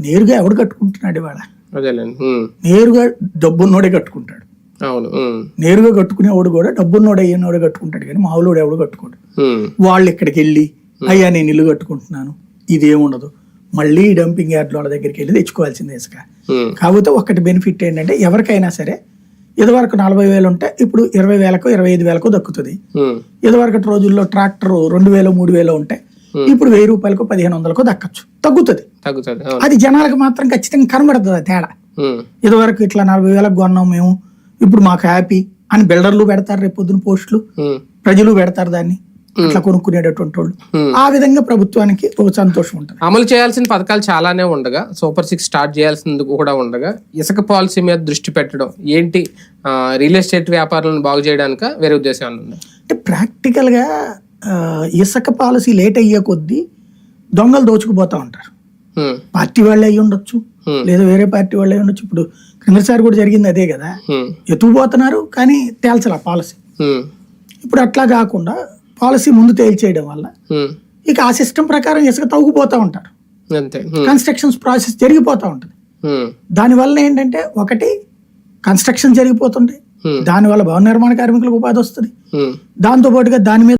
నేరుగా ఎవడు కట్టుకుంటున్నాడు ఇవాళ. నేరుగా డబ్బున్నోడే కట్టుకుంటాడు. అవును. నేరుగా కట్టుకునేవాడు కూడా డబ్బున్నోడు అయ్యేనోడే కట్టుకుంటాడు కానీ మామూలుడు ఎవడు కట్టుకోడు. వాళ్ళు ఇక్కడికి వెళ్ళి అయ్యా నేను ఇల్లు కట్టుకుంటున్నాను. ఇదేముండదు. మళ్ళీ డంపింగ్ యార్డ్ వాళ్ళ దగ్గరికి వెళ్ళి తెచ్చుకోవాల్సిందే ఇసుక. కాకపోతే ఒకటి బెనిఫిట్ ఏంటంటే ఎవరికైనా సరే ఇదివరకు నలభై వేలు ఉంటే ఇప్పుడు ఇరవై వేలకు ఇరవై ఐదు వేలకు దక్కుతుంది. ఇదివరకటి రోజుల్లో ట్రాక్టర్ రెండు వేలు మూడు వేలు ఉంటే ఇప్పుడు వెయ్యి రూపాయలకు పదిహేను వందలకు దక్కచ్చు. తగ్గుతుంది. తగ్గుతుంది అది జనాలకు మాత్రం ఖచ్చితంగా కనబడుతుంది తేడా. ఇదివరకు ఇట్లా నలభై వేలకు కొన్నాం మేము ఇప్పుడు మాకు హ్యాపీ అని బిల్డర్లు పెడతారు రేపు పొద్దున పోస్టులు. ప్రజలు పెడతారు దాన్ని అట్లా కొనుక్కునేటటువంటి వాళ్ళు. ఆ విధంగా ప్రభుత్వానికి ఒక సంతోషం ఉంటుంది అమలు చేయాల్సిన పథకాలు చాలానే ఉండగా సూపర్ సిక్స్ స్టార్ట్ చేయాల్సింది కూడా ఉండగా ఇసుక పాలసీ మీద దృష్టి పెట్టడం ఏంటి రియల్ ఎస్టేట్ వ్యాపారాలను బాగు చేయడానిక వేరే ఉద్దేశం ఉందా అంటే ప్రాక్టికల్గా ఇసుక పాలసీ లేట్ అయ్యే కొద్దీ దొంగలు దోచుకుపోతా ఉంటారు. పార్టీ వాళ్ళే అయ్యి ఉండొచ్చు Hmm. లేదా వేరే పార్టీ వాళ్ళే ఉండొచ్చు ఇప్పుడు కిందసారి కూడా జరిగింది అదే కదా ఉమ్. ఎత్తుకుపోతున్నారు కానీ తేల్చాల పాలసీ. ఇప్పుడు అట్లా కాకుండా పాలసీ ముందు తేల్చేయడం వల్ల. ఇక ఆ సిస్టమ్ ప్రకారం ఇసుక తవ్వుకుపోతా ఉంటారు. కన్స్ట్రక్షన్స్ ప్రాసెస్ జరిగిపోతా ఉంటుంది. దానివల్ల ఏంటంటే ఒకటి కన్స్ట్రక్షన్ జరిగిపోతుంది Hmm. దానివల్ల భవన నిర్మాణ కార్మికులకు ఉపాధి వస్తుంది. దాంతో పాటుగా దాని మీద